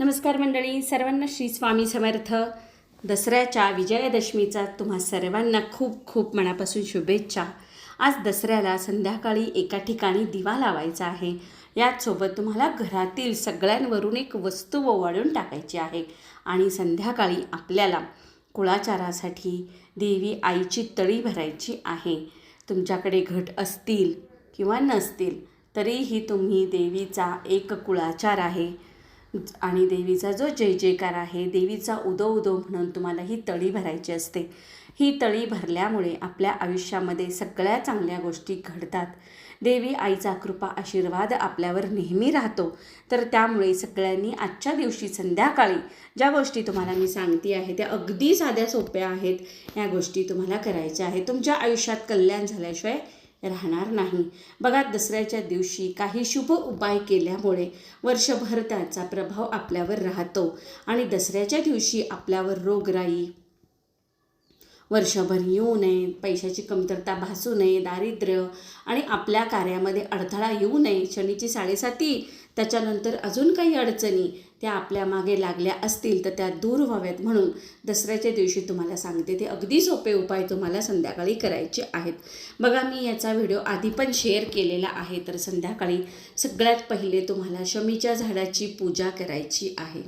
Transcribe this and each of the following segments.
नमस्कार मंडळी सर्वांना श्री स्वामी समर्थ. दसऱ्याच्या विजयादशमीचा तुम्हा सर्वांना खूप खूप मनापासून शुभेच्छा. आज दसऱ्याला संध्याकाळी एका ठिकाणी दिवा लावायचा आहे. याचसोबत तुम्हाला घरातील सगळ्यांवरून एक वस्तू ओवाळून टाकायची आहे. आणि संध्याकाळी आपल्याला कुळाचारासाठी देवी आईची तळी भरायची आहे. तुमच्याकडे घट असतील किंवा नसतील तरीही तुम्ही देवीचा एक कुळाचार आहे. आणि देवीचा जो जय जयकार आहे देवीचा उदो उदो म्हणून तुम्हाला ही तळी भरायची असते. ही तळी भरल्यामुळे आपल्या आयुष्यामध्ये सगळ्या चांगल्या गोष्टी घडतात. देवी आईचा कृपा आशीर्वाद आपल्यावर नेहमी राहतो. तर त्यामुळे सगळ्यांनी आजच्या दिवशी संध्याकाळी ज्या गोष्टी तुम्हाला मी सांगते आहे त्या अगदी साध्या सोप्या आहेत. या गोष्टी तुम्हाला करायच्या आहेत. तुमच्या आयुष्यात कल्याण झाल्याशिवाय राहणार नाही. बघा दसऱ्याच्या दिवशी काही शुभ उपाय केल्यामुळे वर्षभर त्याचा प्रभाव आपल्यावर राहतो आणि दसऱ्याच्या दिवशी आपल्यावर रोगराई वर्षभर येऊ नये पैशाची कमतरता भासू नये दारिद्र्य आणि आपल्या कार्यामध्ये अडथळा येऊ नये शनीची साडेसाती त्याच्यानंतर अजून काही अडचणी त्या आपल्या मागे लागल्या असतील तर त्या दूर व्हाव्यात म्हणून दसऱ्याच्या दिवशी तुम्हाला सांगते ते अगदी सोपे उपाय तुम्हाला संध्याकाळी करायचे आहेत. बघा मी याचा व्हिडिओ आधी पण शेअर केलेला आहे तर संध्याकाळी सगळ्यात पहिले तुम्हाला शमीच्या झाडाची पूजा करायची आहे.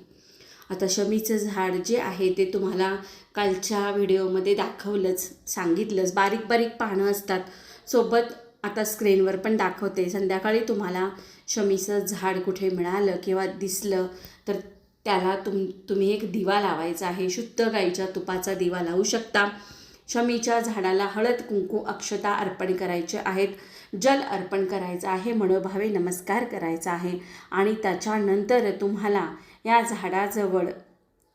आता शमीचं झाड जे आहे ते तुम्हाला कालच्या व्हिडिओमध्ये दाखवलंच सांगितलंच. बारीक बारीक पानं असतात. सोबत आता स्क्रीनवर पण दाखवते. संध्याकाळी तुम्हाला शमीचं झाड कुठे मिळालं किंवा दिसलं तर त्याला तुम तुम्ही एक दिवा लावायचा आहे. शुद्ध गाईच्या तुपाचा दिवा लावू शकता. शमीच्या झाडाला हळद कुंकू अक्षता अर्पण करायचे आहेत. जल अर्पण करायचं आहे मनोभावे नमस्कार करायचा आहे. आणि त्याच्यानंतर तुम्हाला या झाडाजवळ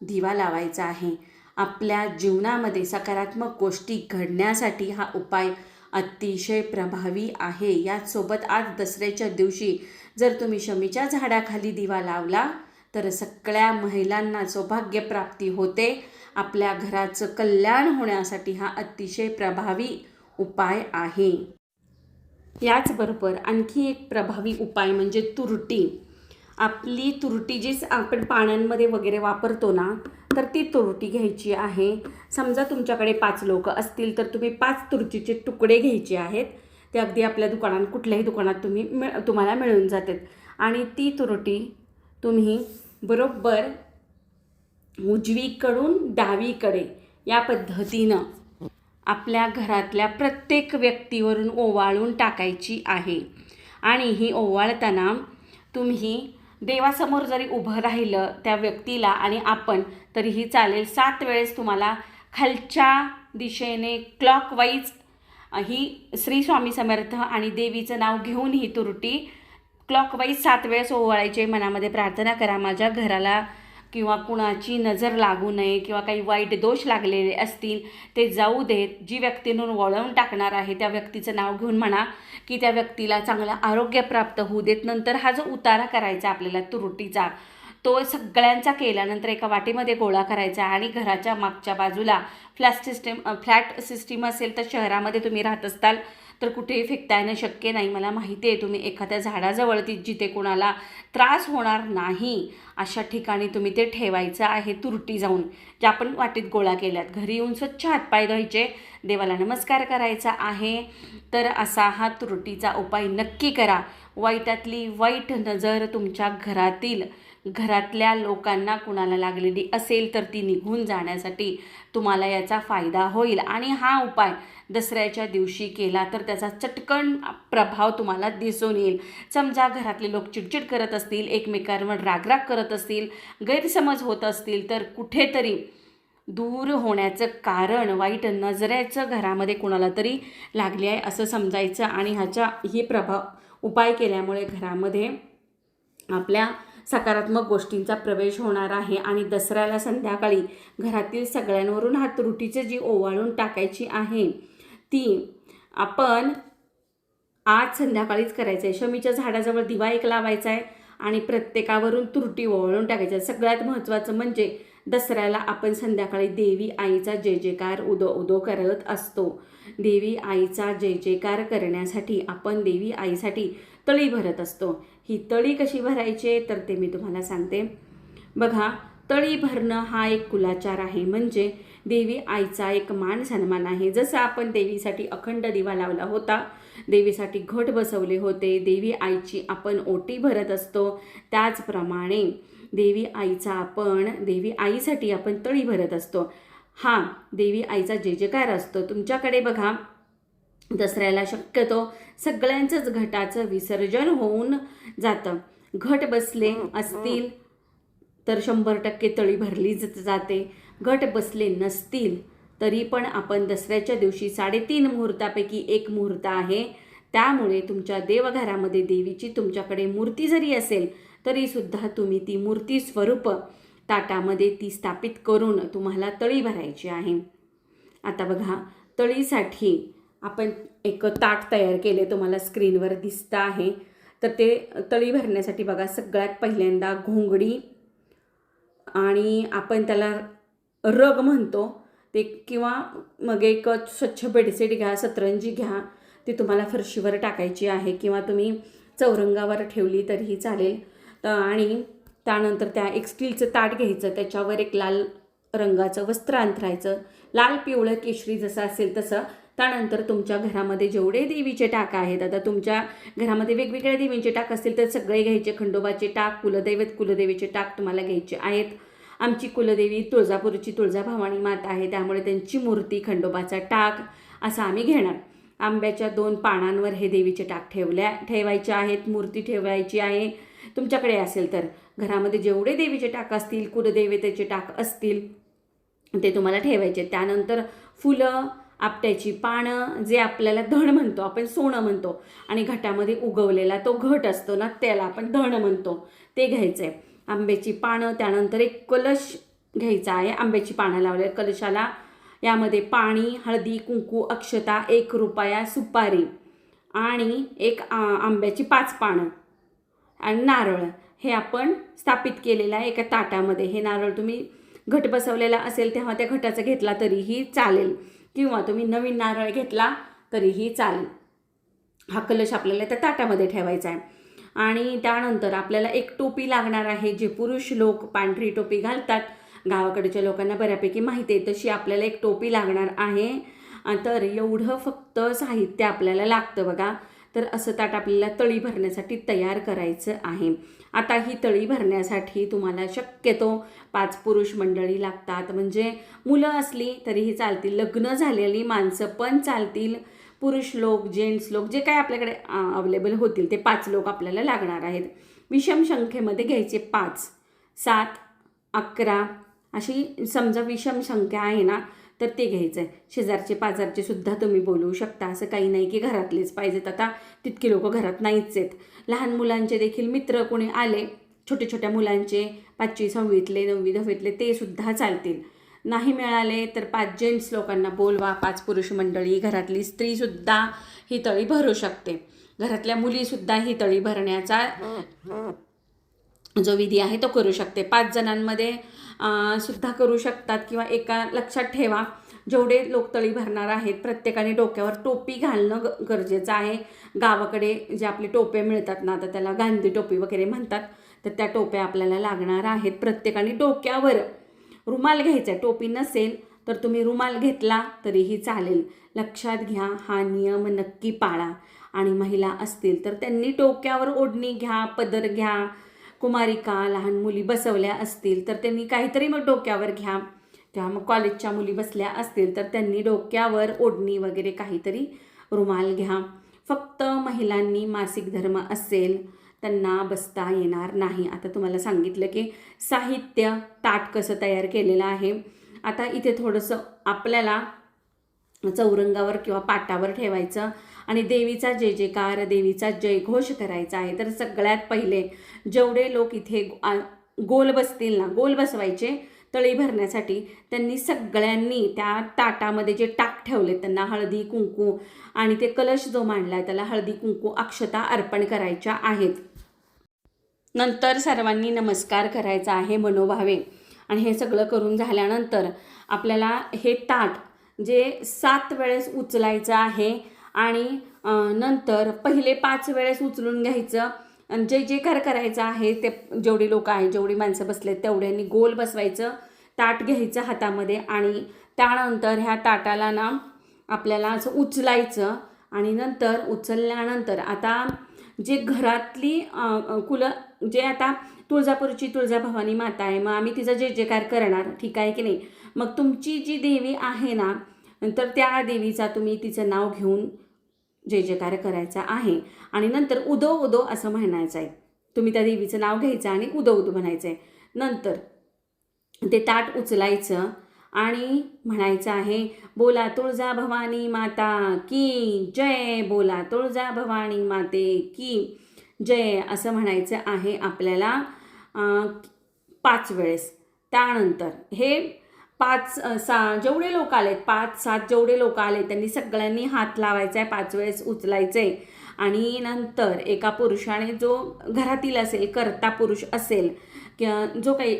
दिवा लावायचा आहे. आपल्या जीवनामध्ये सकारात्मक गोष्टी घडण्यासाठी हा उपाय अतिशय प्रभावी आहे. याचसोबत आज दसऱ्याच्या दिवशी जर तुम्ही शमीच्या झाडाखाली दिवा लावला तर सगळ्या महिलांना सौभाग्यप्राप्ती होते. आपल्या घराचं कल्याण होण्यासाठी हा अतिशय प्रभावी उपाय आहे. याचबरोबर आणखी एक प्रभावी उपाय म्हणजे तुरटी. आपली तुरटी जी आपण पाण्यांमध्ये वगैरे वापरतो ना तर ती तुरटी घ्यायची आहे. समजा तुमच्याकडे पाच लोक असतील तर तुम्ही पाच तुरटीचे तुकडे घ्यायचे आहेत. ते अगदी आपल्या दुकानात कुठल्याही दुकानात तुम्ही मिळ तुम्हाला मिळून जातात. आणि ती तुरटी तुम्ही बरोबर उजवीकडून डावीकडे या पद्धतीनं आपल्या घरातल्या प्रत्येक व्यक्तीवरून ओवाळून टाकायची आहे. आणि ही ओवाळताना तुम्ही देवासमोर जरी उभं राहिलं त्या व्यक्तीला आणि आपण तरीही चालेल. सात वेळेस तुम्हाला खालच्या दिशेने क्लॉकवाईज ही श्री स्वामी समर्थ आणि देवीचं नाव घेऊन ही तुरटी. क्लॉकवाईज सात वेळेस ओवाळायचे मनामध्ये प्रार्थना करा. माझ्या घराला किंवा कुणाची नजर लागू नये किंवा काही वाईट दोष लागलेले असतील ते जाऊ देत जी व्यक्तीनं वळवून टाकणार आहे त्या व्यक्तीचं नाव घेऊन म्हणा की त्या व्यक्तीला चांगलं आरोग्य प्राप्त होऊ देत. नंतर हा जो उतारा करायचा आपल्याला तुरटीचा तो सगळ्यांचा केल्यानंतर एका वाटीमध्ये गोळा करायचा आणि घराच्या मागच्या बाजूला फ्लॅट सिस्टीम फ्लॅट सिस्टीम असेल तर शहरामध्ये तुम्ही राहत असताल तर कुठेही फेकता येणं शक्य नाही. मला माहिती आहे तुम्ही एखाद्या झाडाजवळ ती जिथे कोणाला त्रास होणार नाही अशा ठिकाणी तुम्ही ते ठेवायचं आहे तुरटी जाऊन ज्या आपण वाटीत गोळा केल्यात. घरी येऊन स्वच्छ हातपाय धुवायचे. देवाला नमस्कार करायचा आहे. तर असा हा तुरटीचा उपाय नक्की करा. वाईटातली वाईट नजर तुमच्या घरातील घरातल्या लोकांना कुणाला लागलेली असेल तर ती निघून जाण्यासाठी तुम्हाला याचा फायदा होईल. आणि हा उपाय दसऱ्याच्या दिवशी केला तर त्याचा चटकन प्रभाव तुम्हाला दिसून येईल. समजा घरातले लोक चिडचिड करत असतील एकमेकांवर रागराग करत असतील गैरसमज होत असतील तर कुठेतरी दूर होण्याचं कारण वाईट नजरेचं घरामध्ये कुणाला तरी लागले आहे असं समजायचं. आणि ह्याच्या हे प्रभाव उपाय केल्यामुळे घरामध्ये आपल्या सकारात्मक गोष्टींचा प्रवेश होणार आहे आणि दसऱ्याला संध्याकाळी घरातील सगळ्यांवरून हा त्रुटीचं जी ओवाळून टाकायची आहे. ती आपण आज संध्याकाळीच करायचं आहे शमीच्या झाडाजवळ दिवा एक लावायचा आहे आणि प्रत्येकावरून त्रुटी ओवाळून टाकायच्या. सगळ्यात महत्त्वाचं म्हणजे दसऱ्याला आपण संध्याकाळी देवी आईचा जय जयकार उदो उदो करत असतो. देवी आईचा जय जयकार करण्यासाठी आपण देवी आईसाठी तळी भरत असतो. ही तळी कशी भरायची तर ते मी तुम्हाला सांगते. बघा तळी भरणं हा एक कुलाचार आहे. म्हणजे देवी आईचा एक मान सन्मान आहे. जसं आपण देवीसाठी अखंड दिवा लावला होता देवीसाठी घट बसवले होते देवी आईची आपण ओटी भरत असतो. त्याचप्रमाणे देवी आईचा आपण देवी आईसाठी आपण तळी भरत असतो. हा देवी आईचा जे जयकार असतो. तुमच्याकडे बघा दसऱ्याला शक्यतो सगळ्यांचंच घटाचं विसर्जन होऊन जातं. घट बसले असतील तर शंभर टक्के तळी भरली जाते. घट बसले नसतील तरी पण आपण दसऱ्याच्या दिवशी साडेतीन मुहूर्तापैकी एक मुहूर्त आहे. त्यामुळे तुमच्या देवघरामध्ये देवीची तुमच्याकडे मूर्ती जरी असेल तरीसुद्धा तुम्ही ती मूर्ती स्वरूप ताटामध्ये ती स्थापित करून तुम्हाला तळी भरायची आहे. आता बघा तळीसाठी आपण एक ताट तयार केले तुम्हाला स्क्रीनवर दिसतं आहे. तर ते तळी भरण्यासाठी बघा सगळ्यात पहिल्यांदा घोंगडी आणि आपण त्याला रग म्हणतो. ते किंवा मग एक स्वच्छ बेडशीट घ्या सतरंजी घ्या ती तुम्हाला फरशीवर टाकायची आहे किंवा तुम्ही चौरंगावर ठेवली तरीही चालेल. तर आणि त्यानंतर त्या एक स्टीलचं ताट घ्यायचं त्याच्यावर एक लाल रंगाचं वस्त्र अंथरायचं. लाल पिवळं केशरी जसं असेल तसं त्यानंतर तुमच्या घरामध्ये जेवढे देवीचे टाक आहेत आता तुमच्या घरामध्ये वेगवेगळ्या देवींचे टाक असतील तर सगळे घ्यायचे. खंडोबाचे टाक कुलदैवत कुलदेवीचे टाक तुम्हाला घ्यायचे आहेत. आमची कुलदेवी तुळजापूरची तुळजाभवानी माता आहे त्यामुळे त्यांची मूर्ती खंडोबाचा टाक असा आम्ही घेणार. आंब्याच्या दोन पानांवर हे देवीचे टाक ठेवल्या ठेवायचे आहेत मूर्ती ठेवायची आहे. तुमच्याकडे असेल तर घरामध्ये जेवढे देवीचे टाक असतील कुलदेवतेचे टाक असतील ते तुम्हाला ठेवायचे त्यानंतर फुलं आपट्याची पानं जे आपल्याला धण म्हणतो आपण सोनं म्हणतो आणि घटामध्ये उगवलेला तो घट असतो ना त्याला आपण धण म्हणतो. ते घ्यायचं आहे आंब्याची पानं त्यानंतर एक कलश घ्यायचा आहे. आंब्याची पानं लावले कलशाला यामध्ये पाणी हळदी कुंकू अक्षता एक रुपया सुपारी आणि एक आंब्याची पाच पानं आणि नारळ. हे आपण स्थापित केलेलं आहे एका ताटामध्ये. हे नारळ तुम्ही घट बसवलेला असेल तेव्हा त्या घटाचा घेतला तरीही चालेल. किंवा तुम्ही नवीन नारळ घेतला तरीही चालेल. हा कलश आपल्याला त्या ताटामध्ये ठेवायचा आहे. आणि त्यानंतर आपल्याला एक टोपी लागणार आहे जे पुरुष लोक पांढरी टोपी घालतात. गावाकडच्या लोकांना बऱ्यापैकी माहिती आहे तशी आपल्याला एक टोपी लागणार आहे. तर एवढं फक्त साहित्य आपल्याला लागतं बघा. तर असं ताट आपल्याला तळी भरण्यासाठी तयार करायचं आहे. आता ही तळी भरण्यासाठी तुम्हाला शक्यतो पाच पुरुष मंडळी लागतात. म्हणजे मुलं असली तरीही चालतील. लग्न झालेली माणसं पण चालतील. पुरुष लोक जेंट्स लोक जे काय आपल्याकडे अवेलेबल होतील ते पाच लोक आपल्याला लागणार आहेत. विषम संख्येमध्ये घ्यायचे पाच सात अकरा अशी समजा विषम संख्या आहे ना तर ते घ्यायचं आहे शेजारचे पाजारचे सुद्धा तुम्ही बोलवू शकता. असं काही नाही की घरातलेच पाहिजेत आता. तितके लोक घरात नाहीच आहेत. लहान मुलांचे देखील मित्र कोणी आले छोट्या छोट्या मुलांचे पाचवी सहावीतले नववी दहावीतले ते सुद्धा चालतील. नाही मिळाले तर पाच जेंट्स लोकांना बोलवा. पाच पुरुष मंडळी घरातली स्त्रीसुद्धा ही तळी भरू शकते. घरातल्या मुलीसुद्धा ही तळी भरण्याचा जो विधी आहे तो करू शकते. पाच जणांमध्ये सुद्धा करू शकतात किंवा एका लक्षात ठेवा जेवढे लोक तळी भरणार आहेत प्रत्येकाने डोक्यावर टोपी घालणं ग गरजेचं आहे. गावाकडे जे आपले टोपे मिळतात ना तर त्याला गांधी टोपी वगैरे म्हणतात तर त्या टोप्या आपल्याला लागणार आहेत. प्रत्येकाने डोक्यावर रुमाल घ्यायचा आहे. टोपी नसेल तर तुम्ही रुमाल घेतला तरीही चालेल. लक्षात घ्या हा नियम नक्की पाळा. आणि महिला असतील तर त्यांनी टोक्यावर ओढणी घ्या पदर घ्या कुमारिका लहान मुली बसवल्या असतील तर त्यांनी काहीतरी मग डोक्यावर घ्या. तेव्हा मग कॉलेजच्या मुली बसल्या असतील तर त्यांनी डोक्यावर ओढणी वगैरे काहीतरी रुमाल घ्या. फक्त महिलांनी मासिक धर्म असेल त्यांना बसता येणार नाही. आता तुम्हाला सांगितलं की साहित्य ताट कसं तयार केलेलं आहे. आता इथे थोडंसं आपल्याला चौरंगावर किंवा पाटावर ठेवायचं. आणि देवीचा जय जयकार देवीचा जयघोष करायचा आहे. तर सगळ्यात पहिले जेवढे लोक इथे गोल बसतील ना गोल बसवायचे तळी भरण्यासाठी त्यांनी सगळ्यांनी त्या ताटामध्ये जे टाक ठेवले त्यांना हळदी कुंकू आणि ते कलश जो मांडला त्याला हळदी कुंकू अक्षता अर्पण करायच्या आहेत. नंतर सर्वांनी नमस्कार करायचा आहे मनोभावे. आणि हे सगळं करून झाल्यानंतर आपल्याला हे ताट जे सात वेळेस उचलायचं आहे आणि नंतर पहिले पाच वेळेस उचलून घ्यायचं. आणि जे जे कर करायचं आहे ते जेवढी लोक आहेत जेवढी माणसं बसलेत तेवढ्यांनी गोल बसवायचं ताट घ्यायचं हातामध्ये आणि त्यानंतर ह्या ताटाला ना आपल्याला असं उचलायचं आणि नंतर उचलल्यानंतर आता जे घरातली कुलं जे आता तुळजापूरची तुळजाभवानी माता आहे मग आम्ही तिचा जे जेकार करणार ठीक आहे की नाही? मग तुमची जी देवी आहे ना तर त्या देवीचा तुम्ही तिचं नाव घेऊन जय जयकार करायचा आहे. आणि नंतर उदो उदो असं म्हणायचं आहे. तुम्ही त्या देवीचं नाव घ्यायचं आणि उदो उदो म्हणायचं आहे. नंतर ते ताट उचलायचं आणि म्हणायचं आहे बोला तुळजा भवानी माता की जय बोला तुळजा भवानी माते की जय असं म्हणायचं आहे आपल्याला पाच वेळेस. त्यानंतर हे पाच सा जेवढे लोक आलेत पाच सात जेवढे लोक आले त्यांनी सगळ्यांनी हात लावायचा आहे पाच वेळेस उचलायचं आहे आणि नंतर एका पुरुषाने जो घरातील असेल कर्ता पुरुष असेल किंवा जो काही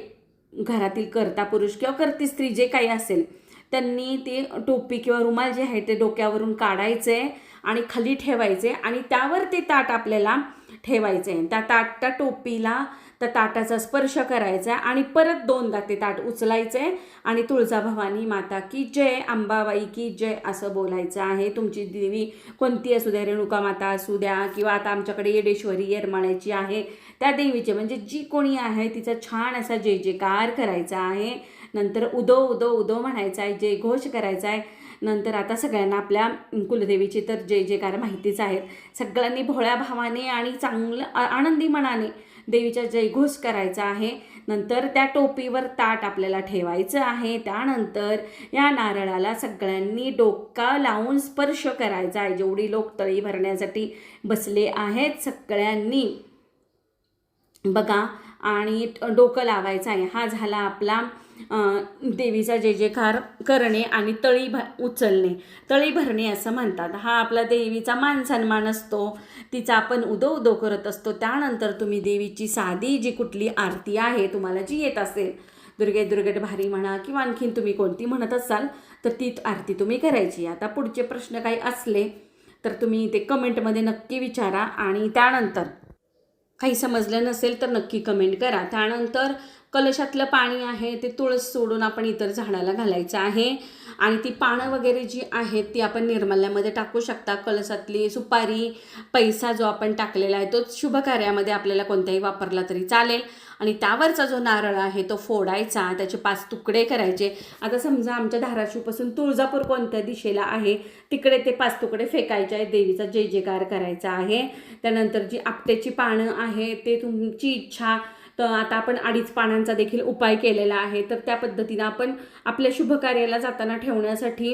घरातील कर्ता पुरुष किंवा कर्ती स्त्री जे काही असेल त्यांनी ते टोपी किंवा रुमाल जे आहे ते डोक्यावरून काढायचे आणि खाली ठेवायचे आणि त्यावर ते ताट आपल्याला ठेवायचे त्या ताट त्या टोपीला तर ताटाचा स्पर्श करायचा आणि परत दोनदा ते ताट उचलायचे आणि तुळजाभवानी माता की जय अंबाबाई की जय असं बोलायचं आहे. तुमची देवी कोणती असू द्या रेणुका माता असू द्या किंवा आता आमच्याकडे येडेश्वरी येरमाळ्याची आहे. त्या देवीचे म्हणजे जी कोणी आहे तिचा छान असा जय जयकार करायचा आहे. नंतर उदो उदो उदो म्हणायचा आहे जय घोष करायचा आहे. नंतर आता सगळ्यांना आपल्या कुलदेवीची तर जय जयकार माहितीच आहेत सगळ्यांनी भोळ्या भावाने आणि चांगलं आनंदी मनाने देवीचा जयघोष करायचा आहे. नंतर त्या टोपीवर ताट आपल्याला ठेवायचं आहे. त्यानंतर या नारळाला सगळ्यांनी डोका लावून स्पर्श करायचा आहे. जेवढी लोक तळी भरण्यासाठी बसले आहेत सगळ्यांनी. बघा आणि डोकं लावायचं आहे. हा झाला आपला देवीचा जे जेकार करणे आणि तळी भ उचलणे. तळी भरणे असं म्हणतात. हा आपला देवीचा मान सन्मान असतो. तिचा आपण उदो उदो करत असतो. त्यानंतर तुम्ही देवीची साधी जी कुठली आरती आहे तुम्हाला जी येत असेल दुर्गे दुर्गट भारी म्हणा किंवा आणखीन तुम्ही कोणती म्हणत असाल तर ती आरती तुम्ही करायची. आता पुढचे प्रश्न काही असले तर तुम्ही ते कमेंटमध्ये नक्की विचारा आणि त्यानंतर काही समजलं नसेल तर नक्की कमेंट करा. त्यानंतर कलशातलं पाणी आहे ते तुळस सोडून आपण इतर झाडाला घालायचं आहे. आणि ती पानं वगैरे जी आहेत ती आपण निर्मल्यामध्ये टाकू शकता. कलशातली सुपारी पैसा जो आपण टाकलेला आहे तो शुभ कार्यामध्ये आपल्याला कोणत्याही वापरला तरी चालेल. आणि त्यावरचा जो नारळ आहे तो फोडायचा त्याचे पाच तुकडे करायचे. आता समजा आमच्या धाराशिवपासून तुळजापूर कोणत्या दिशेला आहे तिकडे ते पाच तुकडे फेकायचे आहे देवीचा जय जयकार करायचा आहे. त्यानंतर जी आपट्याची पानं आहे ते तुमची इच्छा तर आता आपण अडीच पानांचा देखील उपाय केलेला आहे. तर त्या पद्धतीनं आपण आपल्या शुभकार्याला जाताना ठेवण्यासाठी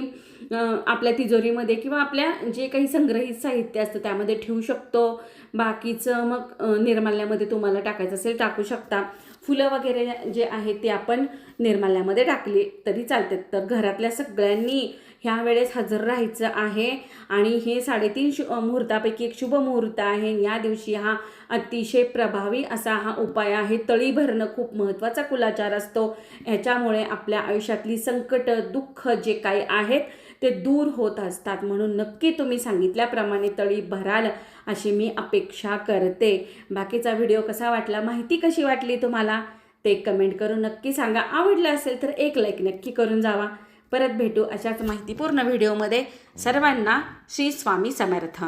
आपल्या तिजोरीमध्ये किंवा आपल्या जे काही संग्रहित साहित्य असतं त्यामध्ये ठेवू शकतो. बाकीचं मग निर्माल्यामध्ये तुम्हाला टाकायचं असेल टाकू शकता. फुलं वगैरे जे आहेत ते आपण निर्माल्यामध्ये टाकली तरी चालतात. तर घरातल्या सगळ्यांनी ह्या वेळेस हजर राहायचं आहे. आणि हे साडेतीन शु मुहूर्तापैकी एक शुभ मुहूर्त आहे. या दिवशी हा अतिशय प्रभावी असा हा उपाय आहे. तळी भरणं खूप महत्त्वाचा कुलाचार असतो. ह्याच्यामुळे आपल्या आयुष्यातली संकट दुःख जे काही आहेत ते दूर होत असतात. म्हणून नक्की तुम्ही सांगितल्याप्रमाणे तळी भराल अशी मी अपेक्षा करते. बाकीचा व्हिडिओ कसा वाटला माहिती कशी वाटली तुम्हाला? ते कमेंट करून नक्की सांगा. आवडलं असेल तर एक लाईक नक्की करून जावा. परत भेटू अशाच माहितीपूर्ण व्हिडिओमध्ये. सर्वांना श्री स्वामी समर्थ.